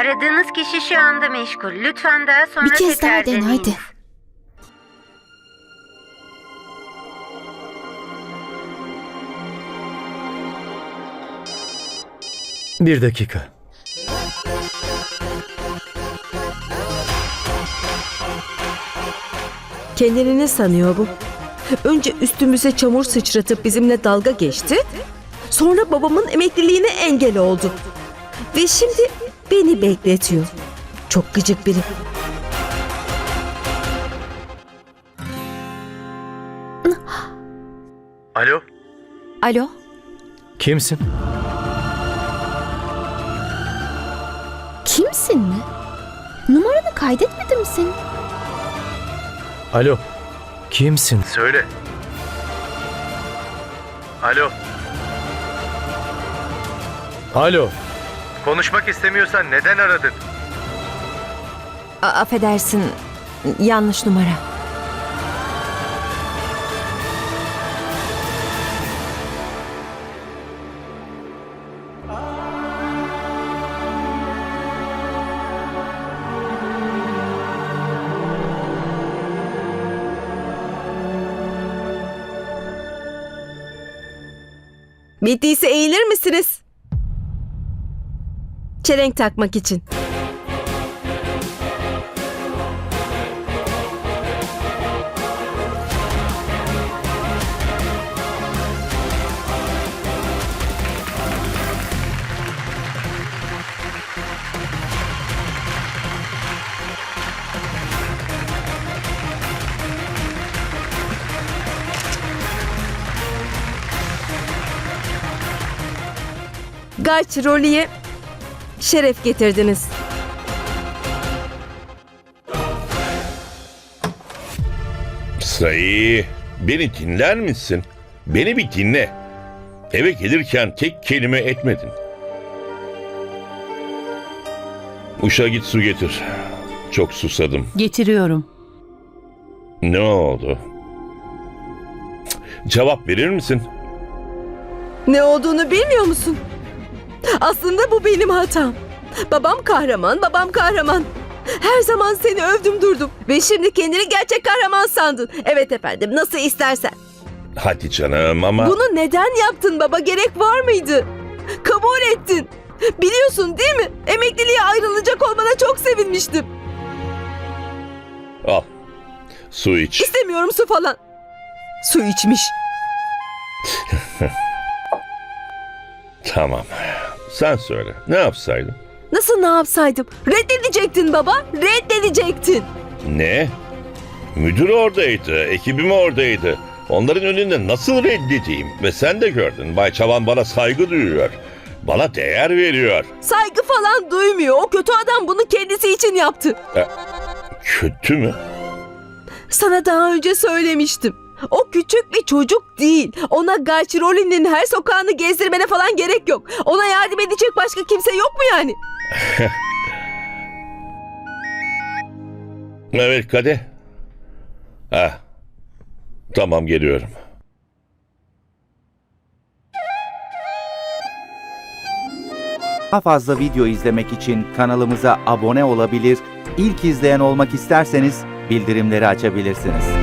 Aradığınız kişi şu anda meşgul. Lütfen daha sonra Bir kez tekrar daha dene, deneyiniz. hadi. Bir dakika. Kendini ne sanıyor bu? Önce üstümüze çamur sıçratıp bizimle dalga geçti. Sonra babamın emekliliğine engel oldu. Ve şimdi beni bekletiyor. Çok gıcık biri. Alo? Alo? Kimsin? Kimsin mi? Numaranı kaydetmedin mi senin? Alo? Kimsin? Söyle. Alo? Alo? Konuşmak istemiyorsan neden aradın? A- affedersin. Yanlış numara. Bittiyse eğilir misiniz? Çelenk takmak için. Gaç Rolly'e şeref getirdiniz. Sayı, beni dinler misin? Beni bir dinle. Eve gelirken tek kelime etmedin. Uşa git su getir. Çok susadım. Getiriyorum. Ne oldu? Cevap verir misin? Ne olduğunu bilmiyor musun? Aslında bu benim hatam. Babam kahraman, babam kahraman. Her zaman seni övdüm durdum. Ve şimdi kendini gerçek kahraman sandın. Evet efendim, nasıl istersen. Hadi canım ama... Bunu neden yaptın baba? Gerek var mıydı? Kabul ettin. Biliyorsun değil mi? Emekliliğe ayrılacak olmana çok sevinmiştim. Al. Su iç. İstemiyorum su falan. Su içmiş. Tamam. Sen söyle. Ne yapsaydım? Nasıl ne yapsaydım? Reddedecektin baba. Reddedecektin. Ne? Müdür oradaydı, ekibim oradaydı. Onların önünde nasıl reddedeyim? Ve sen de gördün. Bay Çavan bana saygı duyuyor. Bana değer veriyor. Saygı falan duymuyor. O kötü adam bunu kendisi için yaptı. Kötü mü? Sana daha önce söylemiştim. O küçük bir çocuk değil. Ona Galçiroli'nin her sokağını gezdirmene falan gerek yok. Ona yardım edecek başka kimse yok mu yani? Evet Kade. Ha. Tamam geliyorum. Daha fazla video izlemek için kanalımıza abone olabilir, ilk izleyen olmak isterseniz bildirimleri açabilirsiniz.